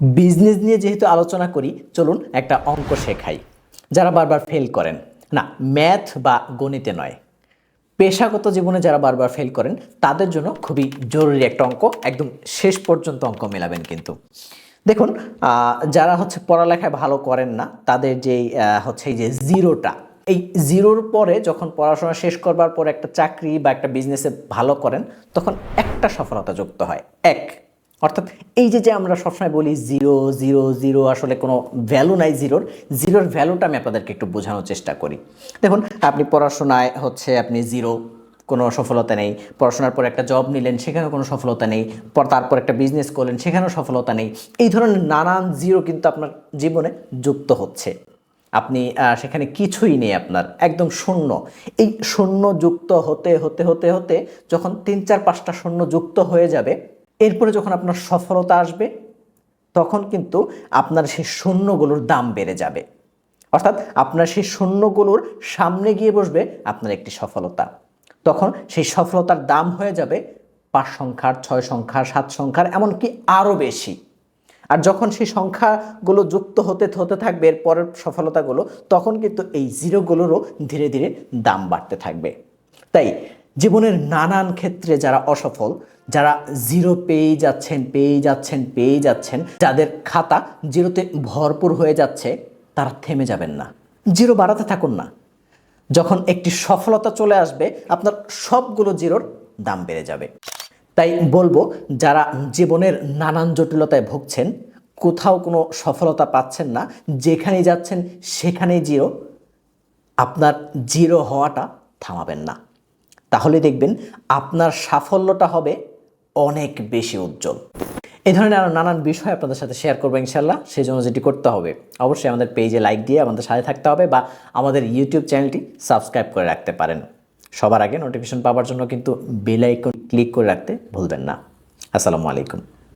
Business নিয়ে যেহেতু আলোচনা করি, চলুন একটা অঙ্ক শেখাই। যারা বারবার ফেল করেন, না ম্যাথ বা গণিতে নয়, পেশাগত জীবনে যারা বারবার ফেল করেন, তাদের জন্য খুবই জরুরি একটা অঙ্ক, একদম শেষ পর্যন্ত অঙ্ক মেলাবেন কিন্তু। দেখুন যারা হচ্ছে পড়ালেখায় ভালো করেন না, তাদের যেই হচ্ছে এই যে জিরোটা এই জিরোর পরে যখন পড়াশোনা শেষ করবার পর একটা চাকরি বা একটা বিজনেসে ভালো করেন, তখন একটা সফলতা যুক্ত হয়। এক অর্থাৎ এই যে যে আমরা সবসময় বলি জিরো জিরো জিরো আসলে কোনো ভ্যালু নাই জিরোর জিরোর ভ্যালুটা আমি আপনাদেরকে একটু বোঝানোর চেষ্টা করি। দেখুন, আপনি পড়াশোনায় হচ্ছে আপনি জিরো, কোনো সফলতা নেই। পড়াশোনার পর একটা জব নিলেন, সেখানেও কোনো সফলতা নেই। পর তারপর একটা বিজনেস করলেন, সেখানেও সফলতা নেই। এই ধরনের নানান জিরো কিন্তু আপনার জীবনে যুক্ত হচ্ছে। আপনি সেখানে কিছুই নেই আপনার, একদম শূন্য। এই শূন্য যুক্ত হতে হতে হতে হতে যখন তিন চার পাঁচটা শূন্য যুক্ত হয়ে যাবে এরপরে যখন আপনার সফলতা আসবে, তখন কিন্তু আপনার সেই শূন্যগুলোর দাম বেড়ে যাবে। অর্থাৎ আপনার সেই শূন্যগুলোর সামনে গিয়ে বসবে আপনার একটি সফলতা। তখন সেই সফলতার দাম হয়ে যাবে পাঁচ সংখ্যার, ছয় সংখ্যার, সাত সংখ্যার, এমনকি আরও বেশি। আর যখন সেই সংখ্যাগুলো যুক্ত হতে হতে থাকবে এর পরের সফলতাগুলো, তখন কিন্তু এই জিরোগুলোরও ধীরে ধীরে দাম বাড়তে থাকবে। তাই জীবনের নানান ক্ষেত্রে যারা অসফল, যারা জিরো পেয়ে যাচ্ছেন পেয়ে যাচ্ছেন পেয়ে যাচ্ছেন, যাদের খাতা জিরোতে ভরপুর হয়ে যাচ্ছে, তারা থেমে যাবেন না। জিরো বাড়াতে থাকুন না। যখন একটি সফলতা চলে আসবে, আপনার সবগুলো জিরোর দাম বেড়ে যাবে। তাই বলব, যারা জীবনের নানান জটিলতায় ভুগছেন, কোথাও কোনো সফলতা পাচ্ছেন না, যেখানেই যাচ্ছেন, সেখানেই জিরো আপনার জিরো হওয়াটা থামাবেন না। তাহলে দেখবেন আপনার সাফল্যটা হবে অনেক বেশি উজ্জ্বল। এই ধরনের আরও নানান বিষয় আপনাদের সাথে শেয়ার করব ইনশাল্লাহ সেই জন্য যেটি করতে হবে, অবশ্যই আমাদের পেজে লাইক দিয়ে আমাদের সাথে থাকতে হবে বা আমাদের ইউটিউব চ্যানেলটি সাবস্ক্রাইব করে রাখতে পারেন। সবার আগে নোটিফিকেশন পাওয়ার জন্য কিন্তু বেল আইকন ক্লিক করে রাখতে ভুলবেন না। আসসালামু আলাইকুম।